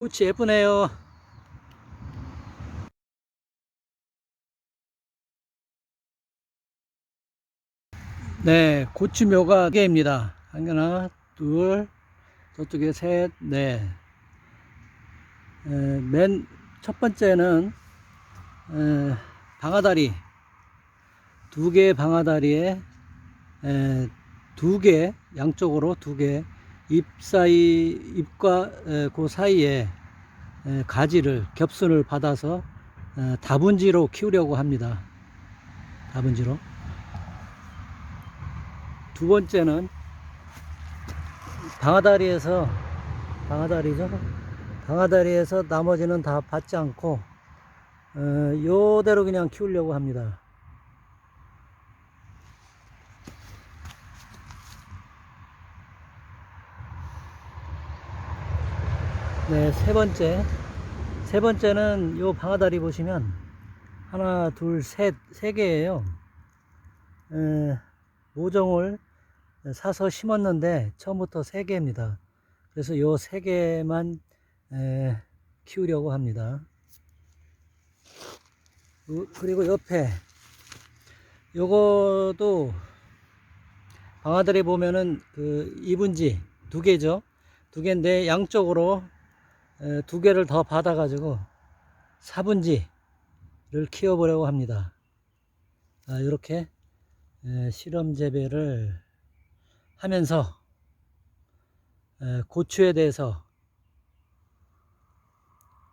꽃이 예쁘네요. 네, 고추묘가 개입니다. 하나, 둘, 저쪽에 셋, 넷. 맨 첫 번째는 에, 방아다리 두 개의 방아다리에 에, 두 개, 양쪽으로 두 개, 잎 사이, 잎과 에, 그 사이에 에, 가지를, 겹순을 받아서 에, 다분지로 키우려고 합니다. 다분지로. 두 번째는 방아다리에서, 방아다리죠? 방아다리에서 나머지는 다 받지 않고, 어, 요대로 그냥 키우려고 합니다. 네, 세 번째. 세 번째는 요 방아다리 보시면 하나, 둘, 셋, 세 개예요. 에, 모종을 사서 심었는데 처음부터 세 개입니다. 그래서 요 세 개만 에, 키우려고 합니다. 요- 그리고 옆에 요거도 방아다리 보면은 그 이분지 두 개죠. 두 개인데 양쪽으로 에, 두 개를 더 받아가지고 사분지를 키워보려고 합니다. 아, 이렇게 에, 실험 재배를 하면서 에, 고추에 대해서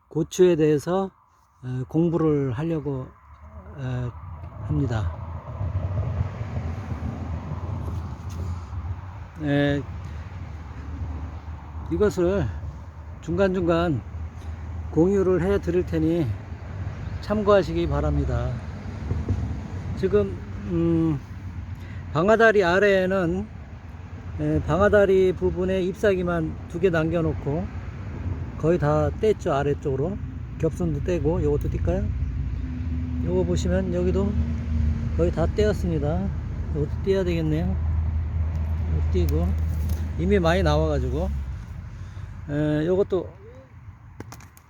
고추에 대해서 에, 공부를 하려고 에, 합니다. 에, 이것을 중간중간 공유를 해 드릴 테니 참고하시기 바랍니다. 지금 음, 방아다리 아래에는 에, 방아다리 부분에 잎사귀만 두 개 남겨 놓고 거의 다 뗐죠 아래쪽으로 겹선도 떼고 요것도 뛸까요? 요거 보시면 여기도 거의 다 떼었습니다. 요것도 떼야 되겠네요. 띄고 이미 많이 나와 가지고 에, 요것도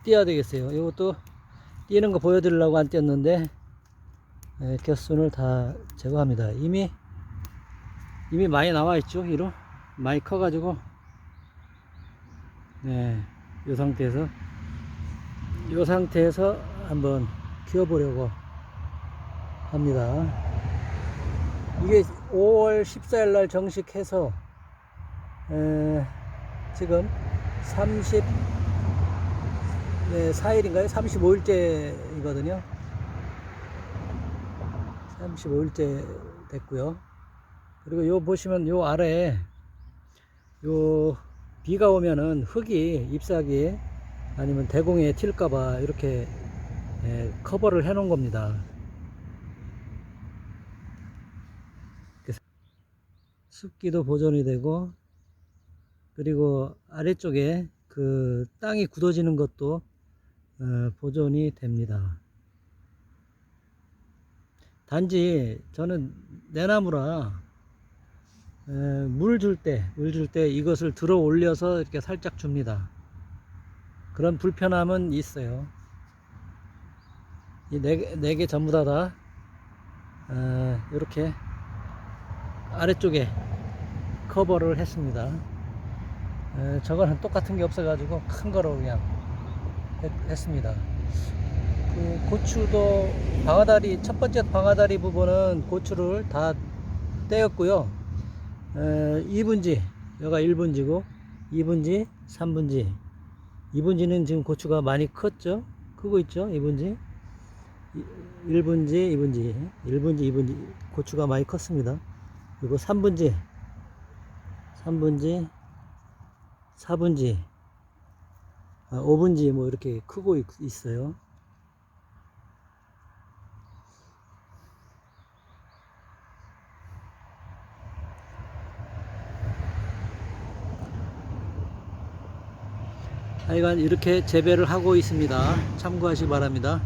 띄어야 되겠어요. 요것도 띄는 거 보여드리려고 안 띄었는데 에, 겹순을 다 제거합니다. 이미 이미 많이 나와 있죠. 위로 많이 커가지고 네, 이 상태에서 이 상태에서 한번 키워보려고 합니다. 이게 5월 14일 날 정식해서 에, 지금 30 네, 4일인가요? 35일째이거든요. 35일째 됐고요. 그리고 요 보시면 요 아래에 요 비가 오면은 흙이 잎사귀에 아니면 대공에 튈까봐 이렇게 예, 커버를 해 놓은 겁니다. 습기도 보존이 되고 그리고 아래쪽에 그 땅이 굳어지는 것도 어, 보존이 됩니다. 단지 저는 내나무라 물 줄 때, 물 줄 때 이것을 들어 올려서 이렇게 살짝 줍니다. 그런 불편함은 있어요. 이 네 개, 네 개 전부 다, 다, 어, 이렇게 아래쪽에 커버를 했습니다. 에, 저거는 똑같은 게 없어가지고 큰 거로 그냥 했, 했습니다. 그 고추도 방아다리, 첫 번째 방아다리 부분은 고추를 다 떼었고요. 에, 2분지, 여가 1분지고, 2분지, 3분지. 2분지는 지금 고추가 많이 컸죠? 크고 있죠? 2분지. 1분지, 2분지. 1분지, 2분지. 고추가 많이 컸습니다. 그리고 3분지, 3분지, 4분지, 아, 5분지 뭐 이렇게 크고 있, 있어요. 하여간 이렇게 재배를 하고 있습니다. 참고하시기 바랍니다.